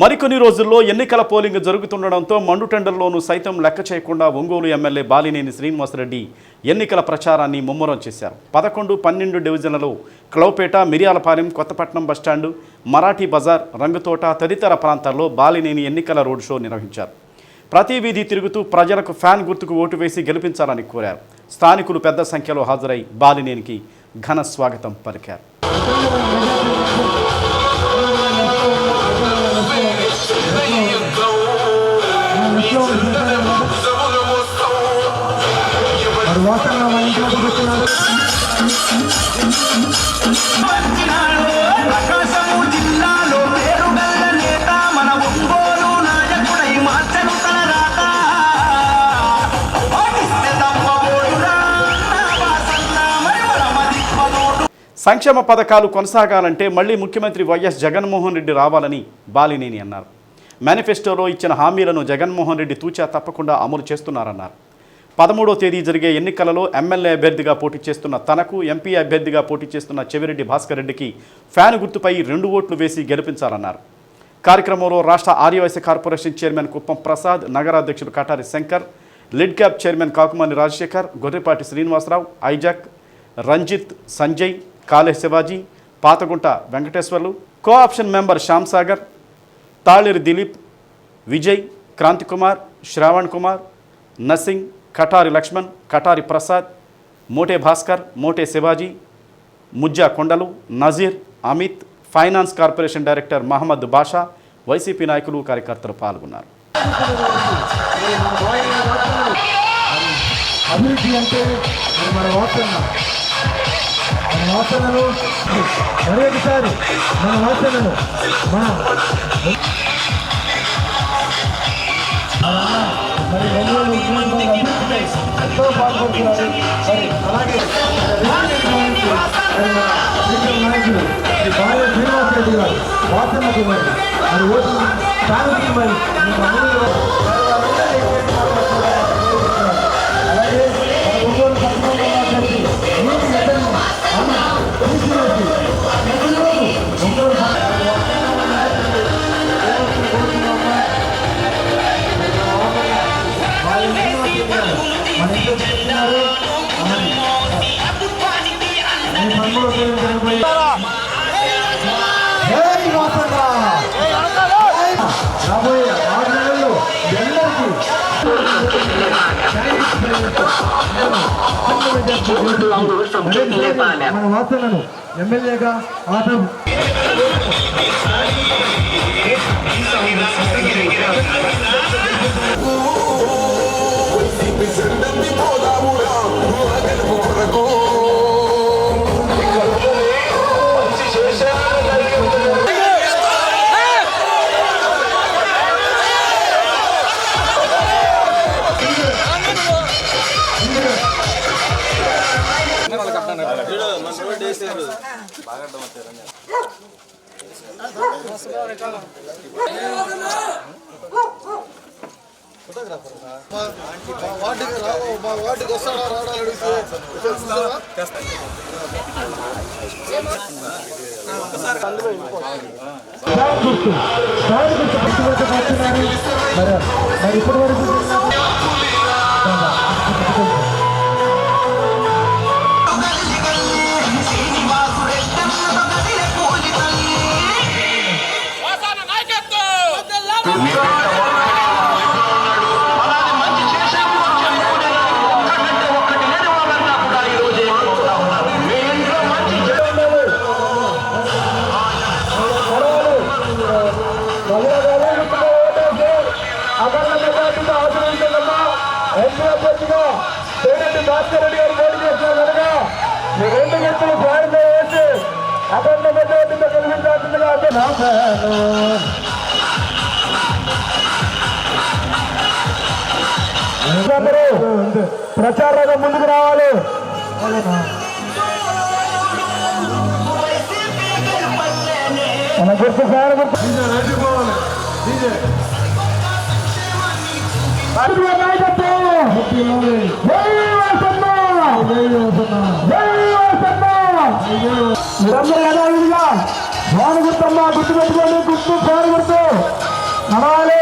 మరికొన్ని రోజుల్లో ఎన్నికల పోలింగ్ జరుగుతుండడంతో మండుటెండర్లోనూ సైతం లెక్క చేయకుండా ఒంగోలు ఎమ్మెల్యే బాలినేని శ్రీనివాసరెడ్డి ఎన్నికల ప్రచారాన్ని ముమ్మరం చేశారు. పదకొండు పన్నెండు డివిజన్లలో క్లౌపేట మిరియాలపాలెం కొత్తపట్నం బస్టాండు మరాఠీ బజార్ రంగుతోట తదితర ప్రాంతాల్లో బాలినేని ఎన్నికల రోడ్ షో నిర్వహించారు. ప్రతి వీధి తిరుగుతూ ప్రజలకు ఫ్యాన్ గుర్తుకు ఓటు వేసి గెలిపించాలని కోరారు. స్థానికులు పెద్ద సంఖ్యలో హాజరై బాలినేనికి ఘన స్వాగతం పలికారు. సంక్షేమ పథకాలు కొనసాగాలంటే మళ్ళీ ముఖ్యమంత్రి వైఎస్ జగన్మోహన్ రెడ్డి రావాలని బాలినేని అన్నారు. మేనిఫెస్టోలో ఇచ్చిన హామీలను జగన్మోహన్ రెడ్డి తూచా తప్పకుండా అమలు చేస్తున్నారన్నారు. పదమూడో తేదీ జరిగే ఎన్నికలలో ఎమ్మెల్యే అభ్యర్థిగా పోటీ చేస్తున్న తనకు ఎంపీ అభ్యర్థిగా పోటీ చేస్తున్న చెవిరెడ్డి భాస్కర్ రెడ్డికి ఫ్యాన్ గుర్తుపై రెండు ఓట్లు వేసి గెలిపించాలన్నారు. కార్యక్రమంలో రాష్ట్ర Aryavysya corporation chairman Kuppam Prasad నగరాధ్యక్షుడు Katari Shankar LIDCAP chairman Kakumani Rajasekhar Gorrepati Srinivasa Rao Isaac Ranjith Sanjay Kale Shivaji Pathagunta Venkateswarlu co option member Shyam Sagar Taleru Dilip Vijay Kranthi Kumar Shravan Kumar నసింగ్ Katari Lakshman Katari Prasad Mote Bhaskar Mote Shivaji Mujja Kondalu Nazeer Amit finance corporation director Mohammed Basha YCP నాయకులు కార్యకర్తలు పాల్గొన్నారు. అభివృద్ధి అంటే మన వాసన. మన వాసనలు మరొకసారి మన వాసనలు మన మరి అభివృద్ధిపై ఎంతో పాల్గొంటున్నారు మరి అలాగే నాయకులు శ్రీ బాలయ్య శ్రీనివాసరెడ్డి గారు వాసనకు మరి మరి ఓటు స్థానికులు మరి మన వార్తలను ఎమ్మెల్యేగా ఆటం. ఫ్యాన్ గుర్తు ఫ్యాన్ గుర్తు గుర్తుపెట్టి ఇప్పటి వరకు అఖండ మెజార్టీతో ఆశ్రయించదమ్మా ఎంపీ అభ్యర్థిగా పేరెడ్డి భాస్కర్ రెడ్డి గారు పోటీ చేస్తున్నారు కనుక రెండు గుర్తులు ఫ్యాన్ వేసి అఖండ మెజార్టీతో గెలిపించాల్సిందిగా అంటే నా ఫ్యాను అందరూ ముందుకు రావాలి. మన గుర్తు ఫ్యాన్ గుర్తు మీరందరూ యథావిధిగా ఫ్యాన్ గుర్తమ్మ గుర్తు పెట్టుకోండి గుర్తు ఫ్యాన్ గుర్తు నడవాలి